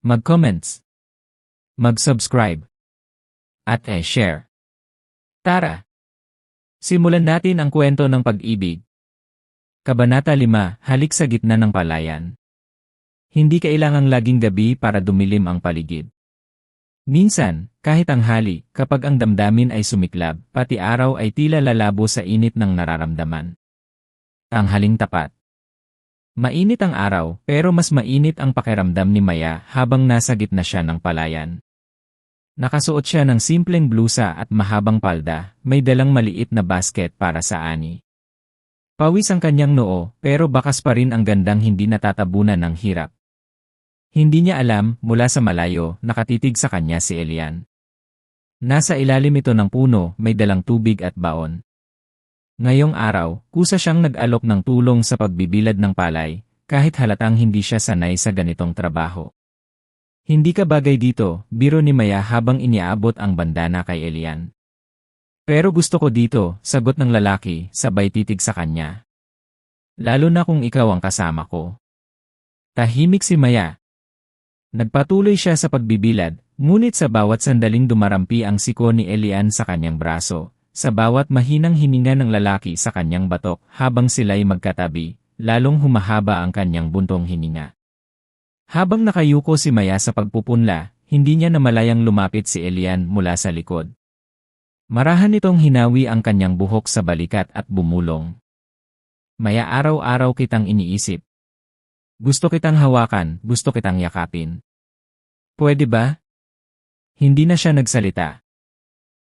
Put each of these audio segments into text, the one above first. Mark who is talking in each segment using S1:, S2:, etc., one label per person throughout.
S1: mag-comments, mag-subscribe, at e-share. Tara! Simulan natin ang kwento ng pag-ibig. Kabanata 5, Halik sa gitna ng palayan. Hindi kailangang laging gabi para dumilim ang paligid. Minsan, kahit ang hali, kapag ang damdamin ay sumiklab, pati araw ay tila lalabo sa init ng nararamdaman. Ang haling tapat. Mainit ang araw, pero mas mainit ang pakiramdam ni Maya habang nasa gitna siya ng palayan. Nakasuot siya ng simpleng blusa at mahabang palda, may dalang maliit na basket para sa ani. Pawis ang kanyang noo, pero bakas pa rin ang gandang hindi natatabunan ng hirap. Hindi niya alam, mula sa malayo, nakatitig sa kanya si Elian. Nasa ilalim ito ng puno, may dalang tubig at baon. Ngayong araw, kusa siyang nag-alok ng tulong sa pagbibilad ng palay, kahit halatang hindi siya sanay sa ganitong trabaho. Hindi ka bagay dito, biro ni Maya habang iniaabot ang bandana kay Elian. Pero gusto ko dito, sagot ng lalaki, sabay titig sa kanya. Lalo na kung ikaw ang kasama ko. Tahimik si Maya, Nagpatuloy siya sa pagbibilad, ngunit sa bawat sandaling dumarampi ang siko ni Elian sa kanyang braso, sa bawat mahinang hininga ng lalaki sa kanyang batok habang sila'y magkatabi, lalong humahaba ang kanyang buntong hininga. Habang nakayuko si Maya sa pagpupunla, hindi niya namalayang lumapit si Elian mula sa likod. Marahan itong hinawi ang kanyang buhok sa balikat at bumulong. Maya araw-araw kitang iniisip, gusto kitang hawakan, gusto kitang yakapin. Pwede ba? Hindi na siya nagsalita.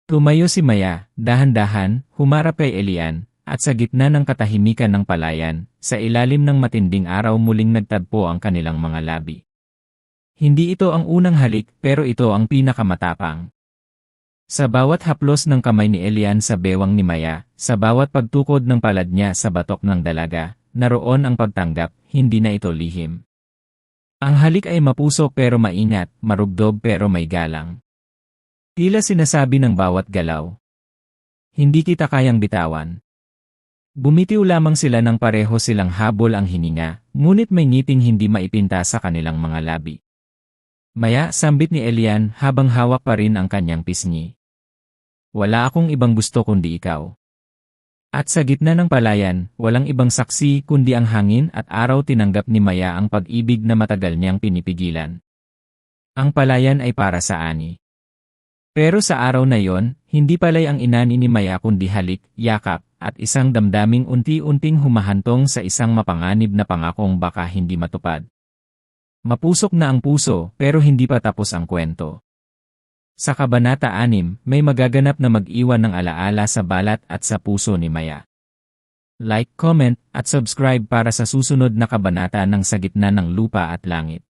S1: Tumayo si Maya, dahan-dahan, humarap kay Elian, at sa gitna ng katahimikan ng palayan, sa ilalim ng matinding araw muling nagtagpo ang kanilang mga labi. Hindi ito ang unang halik pero ito ang pinakamatapang. Sa bawat haplos ng kamay ni Elian sa bewang ni Maya, sa bawat pagtukod ng palad niya sa batok ng dalaga, naroon ang pagtanggap, hindi na ito lihim. Ang halik ay mapuso pero maingat, marugdog pero may galang. Tila sinasabi ng bawat galaw. Hindi kita kayang bitawan. Bumitiw lamang sila ng pareho silang habol ang hininga, ngunit may ngiting hindi maipinta sa kanilang mga labi. Maya, sambit ni Elian habang hawak pa rin ang kanyang pisngi. Wala akong ibang gusto kundi ikaw. At sa gitna ng palayan, walang ibang saksi kundi ang hangin at araw tinanggap ni Maya ang pag-ibig na matagal niyang pinipigilan. Ang palayan ay para sa ani. Pero sa araw na yon, hindi palay ang inani ni Maya kundi halik, yakap, at isang damdaming unti-unting humahantong sa isang mapanganib na pangakong baka hindi matupad. Mapusok na ang puso pero hindi pa tapos ang kwento. Sa Kabanata 6, may magaganap na mag-iwan ng alaala sa balat at sa puso ni Maya. Like, comment, at subscribe para sa susunod na kabanata ng Sa Gitna ng Lupa at Langit.